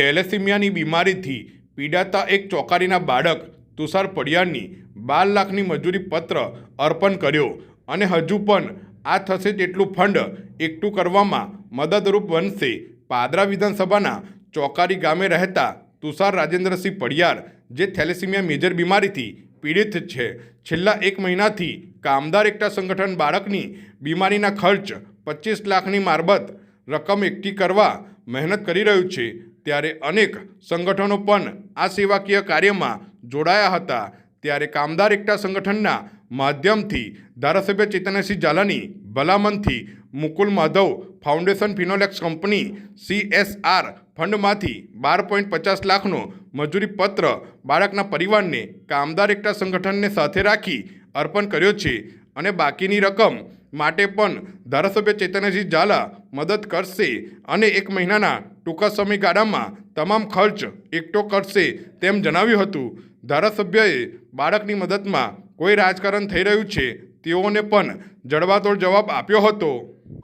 થેલેસીમિયાની બીમારીથી પીડાતા એક ચોકારીના બાળક તુષાર પડિયાની બાર લાખની મજૂરી પત્ર અર્પણ કર્યો અને હજુ પણ આ થશે તેટલું ફંડ એકઠું કરવામાં મદદરૂપ બનશે. પાદરા વિધાનસભાના ચોકારી ગામે રહેતા તુષાર રાજેન્દ્રસિંહ પડિયાર, જે થેલેસીમિયા મેજર બીમારીથી પીડિત છે, છેલ્લા એક મહિનાથી કામદાર એકતા સંગઠન બાળકની બીમારીના ખર્ચ પચીસ લાખની મારબત રકમ એકઠી કરવા મહેનત કરી રહ્યું છે. ત્યારે અનેક સંગઠનો પણ આ સેવાકીય કાર્યમાં જોડાયા હતા. ત્યારે કામદાર એકતા સંગઠનના માધ્યમથી ધારાસભ્ય ચેતનસિંહ ઝાલાની ભલામણથી Mukul Madhav foundation Finolex company CSR ફંડમાંથી બાર પોઈન્ટ પચાસ લાખનો મજૂરી પત્ર બાળકના પરિવારને કામદાર એકતા સંગઠનને સાથે રાખી અર્પણ કર્યો છે અને બાકીની રકમ માટે પણ ધારાસભ્ય ચેતનજી ઝાલા મદદ કરશે અને એક મહિનાના ટૂંકા સમયગાળામાં તમામ ખર્ચ એકઠો કરશે તેમ જણાવ્યું હતું. ધારાસભ્યએ બાળકની મદદમાં કોઈ રાજકારણ થઈ રહ્યું છે તેઓને પણ જડબાતોડ જવાબ આપ્યો હતો.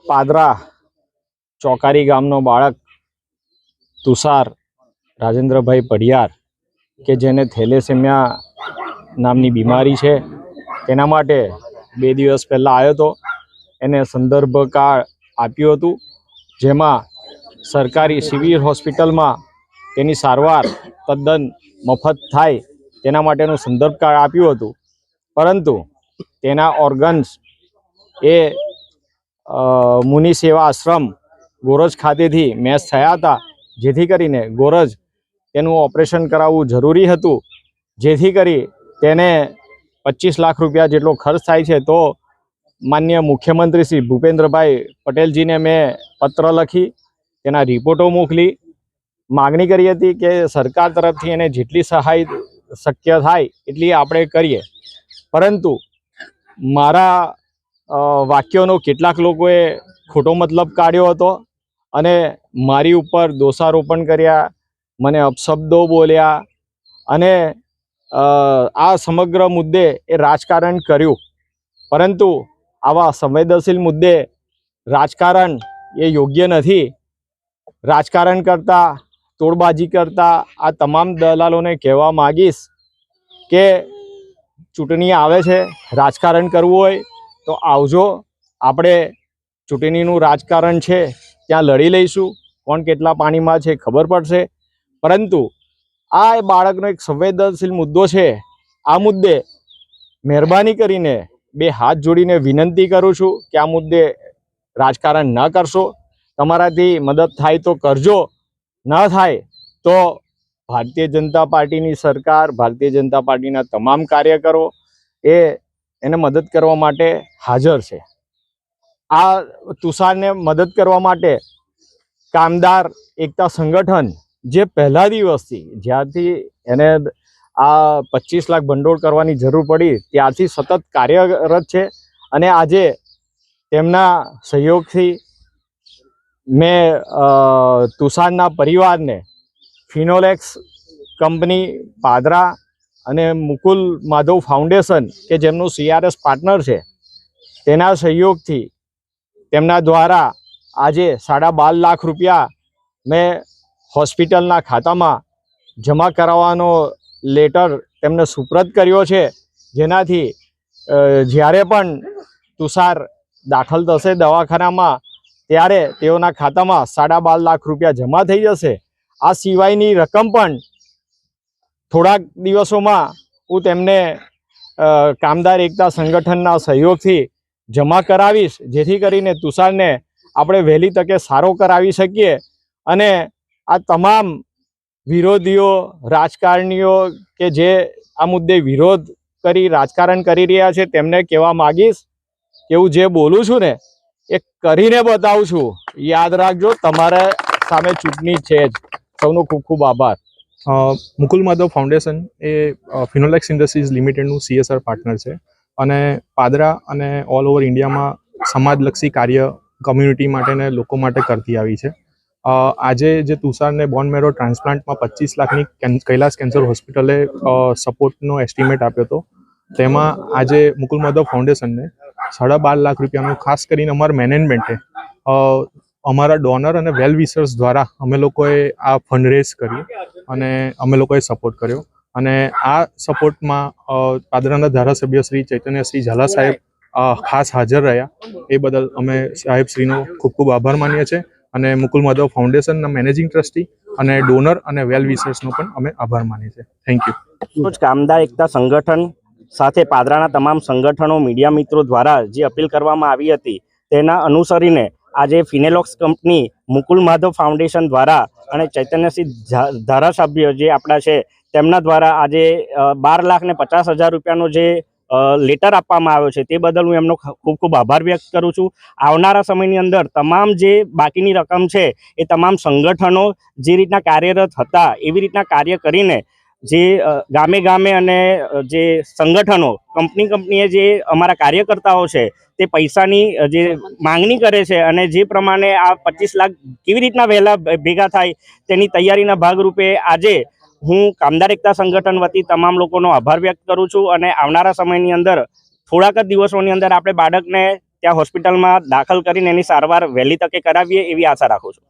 પાદરા ચોકારી ગામનો બાળક તુષાર રાજેન્દ્રભાઈ પઢિયાર, કે જેને થેલેસેમિયા નામની બીમારી છે, તેના માટે બે દિવસ પહેલાં આવ્યો હતો. એને સંદર્ભ કાર્ડ આપ્યું હતું, જેમાં સરકારી સિવિલ હોસ્પિટલમાં તેની સારવાર, તદ્દન મફત થાય તેના માટેનું સંદર્ભ કાર્ડ આપ્યું હતું. પરંતુ તેના ઓર્ગન્સ એ મુનિ સેવા આશ્રમ ગોરજ ખાતેથી મેચ થયા હતા, જેથી કરીને ગોરજ તેનું ઓપરેશન કરાવવું જરૂરી હતું, જેથી કરી તેને પચીસ લાખ રૂપિયા જેટલો ખર્ચ થાય છે, તો માન્ય મુખ્યમંત્રી શ્રી ભૂપેન્દ્રભાઈ પટેલજીને મેં પત્ર લખી, તેના રિપોર્ટો મોકલી. માગણી કરી હતી કે સરકાર તરફથી એને જેટલી સહાય શક્ય થાય એટલી આપણે કરીએ. પરંતુ મારા વાક્યોનો કેટલાક લોકોએ ખોટો મતલબ કાઢ્યો હતો અને મારી ઉપર દોષારોપણ કર્યા, મને અપશબ્દો બોલ્યા અને આ સમગ્ર મુદ્દે એ રાજકારણ કર્યું. પરંતુ આવા સંવેદનશીલ મુદ્દે રાજકારણ એ યોગ્ય નથી. રાજકારણ કરતા, તોડબાજી કરતા આ તમામ દલાલોને કહેવા માગીશ કે ચૂંટણી આવે છે, રાજકારણ કરવું હોય તો આવજો. આપણે ચૂંટણીનું રાજકારણ છે, ત્યાં લડી લઈશું. કોણ કેટલા પાણીમાં છે ખબર પડશે. પરંતુ આ બાળકનો એક સંવેદનશીલ મુદ્દો છે. આ મુદ્દે મહેરબાની કરીને બે હાથ જોડીને વિનંતી કરું છું કે આ મુદ્દે રાજકારણ ન કરશો. તમારાથી મદદ થાય તો કરજો. ન થાય તો ભારતીય જનતા પાર્ટીની સરકાર, ભારતીય જનતા પાર્ટીના તમામ કાર્યકરો એ એને મદદ કરવા માટે હાજર છે. આ તુષારને મદદ કરવા માટે કામદાર એકતા સંગઠન જે પહેલા દિવસથી જ્યાંથી એને આ પચીસ લાખ ભંડોળ કરવાની જરૂર પડી, ત્યારથી સતત કાર્યરત છે. અને આજે તેમના સહયોગથી મેં તુષારના પરિવારને ફિનોલેક્સ કંપની, પાદરા અને મુકુલ માધવ ફાઉન્ડેશન, કે જેમનું સીઆરએસ પાર્ટનર છે, તેના સહયોગથી તેમના દ્વારા આજે સાડા બાર લાખ રૂપિયા મેં હોસ્પિટલના ખાતામાં જમા કરાવવાનો લેટર તેમને સુપ્રત કર્યો છે, જેનાથી જ્યારે પણ તુષાર દાખલ થશે દવાખાનામાં, ત્યારે તેઓના ખાતામાં સાડા બાર લાખ રૂપિયા જમા થઈ જશે. આ સિવાયની રકમ પણ થોડાક દિવસોમાં હું તેમને કામદાર એકતા સંગઠનના સહયોગથી જમા કરાવીશ, જેથી કરીને તુષારને આપણે વહેલી તકે સારો કરાવી શકીએ. અને આ તમામ વિરોધીઓ, રાજકારણીઓ કે જે આ મુદ્દે વિરોધ કરી, રાજકારણ કરી રહ્યા છે, તેમને કહેવા માગીશ કે હું જે બોલું છું ને, એ કરીને બતાવું છું. યાદ રાખજો, તમારે સામે ચૂંટણી છે જ. સૌનો ખૂબ ખૂબ આભાર. મુકુલ માધવ ફાઉન્ડેશન એ ફિનોલેક્સ ઇન્ડસ્ટ્રીઝ લિમિટેડનું સીએસઆર પાર્ટનર છે અને પાદરા અને ઓલ ઓવર ઇન્ડિયામાં સમાજલક્ષી કાર્ય કમ્યુનિટી માટે ને લોકો માટે કરતી આવી છે. આજે જે તુષારને બોન મેરો ટ્રાન્સપ્લાન્ટમાં પચીસ લાખની કૈલાસ કેન્સર હોસ્પિટલે સપોર્ટનો એસ્ટિમેટ આપ્યો હતો. તેમાં આજે મુકુલ માધવ ફાઉન્ડેશનને સાડા બાર લાખ રૂપિયાનું, ખાસ કરીને અમારા મેનેજમેન્ટે અમારા ડોનર અને વેલ વિશર્સ દ્વારા અમે લોકોએ આ ફંડ રેઝ કરી અને અમે લોકોએ સપોર્ટ કર્યો. અને આ સપોર્ટમાં પાદરાના ધારાસભ્ય શ્રી ચૈતન્યશ્રી ઝાલા સાહેબ ખાસ હાજર રહ્યા. એ બદલ અમે સાહેબશ્રીનો ખૂબ ખૂબ આભાર માનીએ છીએ. અને મુકુલ માધવ ફાઉન્ડેશનના મેનેજિંગ ટ્રસ્ટી અને ડોનર અને વેલ વિશર્સનો પણ અમે આભાર માનીએ છીએ. થેન્ક યુ કામદાર એકતા સંગઠન સાથે પાદરાના તમામ સંગઠનો, મીડિયા મિત્રો દ્વારા જે અપીલ કરવામાં આવી હતી, તેના અનુસરીને આજે ફિનેલોક્સ કંપની, મુકુલ માધવ ફાઉન્ડેશન દ્વારા અને ચૈતન્યસિંહ ધારાસભ્ય જે આપણા છે, તેમના દ્વારા આજે બાર લાખ ને પચાસ હજાર રૂપિયાનો જે લેટર આપવામાં આવ્યો છે. તે બદલ હું એમનો ખૂબ ખૂબ આભાર વ્યક્ત કરું છું. આવનારા સમયની અંદર તમામ જે બાકીની રકમ છે, એ તમામ સંગઠનો જે રીતના કાર્યરત હતા, એવી રીતના કાર્ય કરીને જે ગામે ગામે અને જે સંગઠનો કંપની કંપનીએ જે અમારા કાર્યકર્તાઓ છે, તે પૈસાની જે માંગણી કરે છે અને જે પ્રમાણે આ પચીસ લાખ કેવી રીતના વહેલા ભેગા થાય તેની તૈયારીના ભાગરૂપે આજે હું કામદાર એકતા સંગઠન વતી તમામ લોકોનો આભાર વ્યક્ત કરું છું અને આવનારા સમયની અંદર થોડાક જ દિવસોની અંદર આપણે બાળકને ત્યાં હોસ્પિટલમાં દાખલ કરીને એની સારવાર વહેલી તકે કરાવીએ એવી આશા રાખું છું.